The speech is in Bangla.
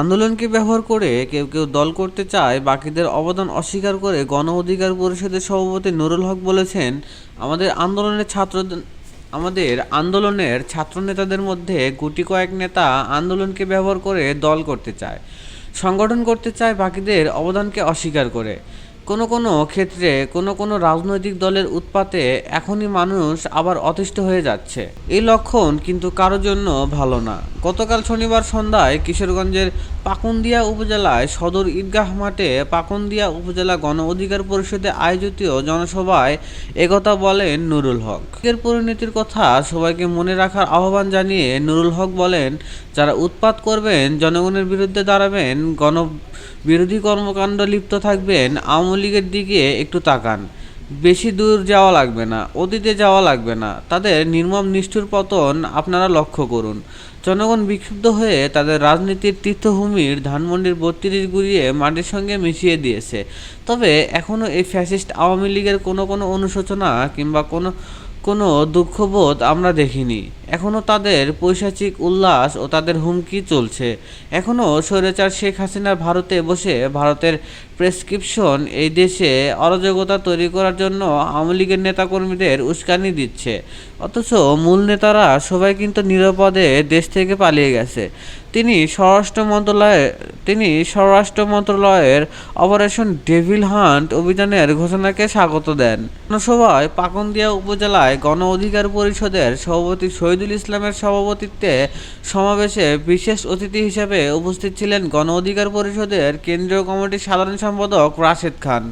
আন্দোলনকে ব্যবহার করে কেউ কেউ দল করতে চায়, বাকিদের অবদান অস্বীকার করে গণ অধিকার পরিষদের সভাপতি নুরুল হক বলেছেন, আমাদের আন্দোলনের ছাত্র, আমাদের আন্দোলনের ছাত্র নেতাদের মধ্যে গুটি কয়েক নেতা আন্দোলনকে ব্যবহার করে দল করতে চায়, সংগঠন করতে চায়, বাকিদের অবদানকে অস্বীকার করে। কোনো কোনো ক্ষেত্রে কোনো কোনো রাজনৈতিক দলের উৎপাতে এখনই মানুষ আবার অতিষ্ঠ হয়ে যাচ্ছে। এই লক্ষণ কিন্তু কারও জন্য ভালো না। গতকাল শনিবার সন্ধ্যায় কিশোরগঞ্জের পাকুন্দিয়া উপজেলায় সদর ঈদগাহ মাঠে পাকুন্দিয়া উপজেলা গণ অধিকার পরিষদে আয়োজিত জনসভায় একথা বলেন নুরুল হক। এর পরিণতির কথা সবাইকে মনে রাখার আহ্বান জানিয়ে নুরুল হক বলেন, যারা উৎপাত করবেন, জনগণের বিরুদ্ধে দাঁড়াবেন গণ বিরোধী কর্মকাণ্ড লিপ্ত থাকবেন, আওয়ামী লীগের দিকে একটু তাকান। বেশি দূর যাওয়া লাগবে না, অতীতে যাওয়া লাগবে না। তাদের নির্মম নিষ্ঠুর পতন আপনারা লক্ষ্য করুন। জনগণ বিক্ষুব্ধ হয়ে তাদের রাজনীতির তীর্থভূমির ধানমন্ডির বত্রিশ গুড়িয়ে মাটির সঙ্গে মিশিয়ে দিয়েছে। তবে এখনও এই ফ্যাসিস্ট আওয়ামী লীগের কোনো কোনো অনুশোচনা কিংবা কোনো কোনো দুঃখবোধ আমরা দেখিনি। এখনও তাদের পৈশাচিক উল্লাস ও তাদের হুমকি চলছে। এখনও স্বৈরাচার শেখ হাসিনার ভারতে বসে ভারতের প্রেসক্রিপশন এই দেশে অরাজকতা তৈরি করার জন্য আওয়ামী লীগের নেতাকর্মীদের উস্কানি দিচ্ছে। অথচ মূল নেতারা সবাই কিন্তু নিরাপদে দেশ থেকে পালিয়ে গেছে। তিনি স্বরাষ্ট্র মন্ত্রণালয়ে, তিনি স্বরাষ্ট্র মন্ত্রণালয়ের অপারেশন ডেভিল হান্ট অভিযানের ঘোষণাকে স্বাগত দেন। জনসভায় পাকন্দিয়া উপজেলায় গণ অধিকার পরিষদের সভাপতি শহীদুল ইসলামের সভাপতিত্বে সমাবেশে বিশেষ অতিথি হিসেবে উপস্থিত ছিলেন গণ অধিকার পরিষদের কেন্দ্রীয় কমিটির সাধারণ সম্পাদক রাশেদ খান।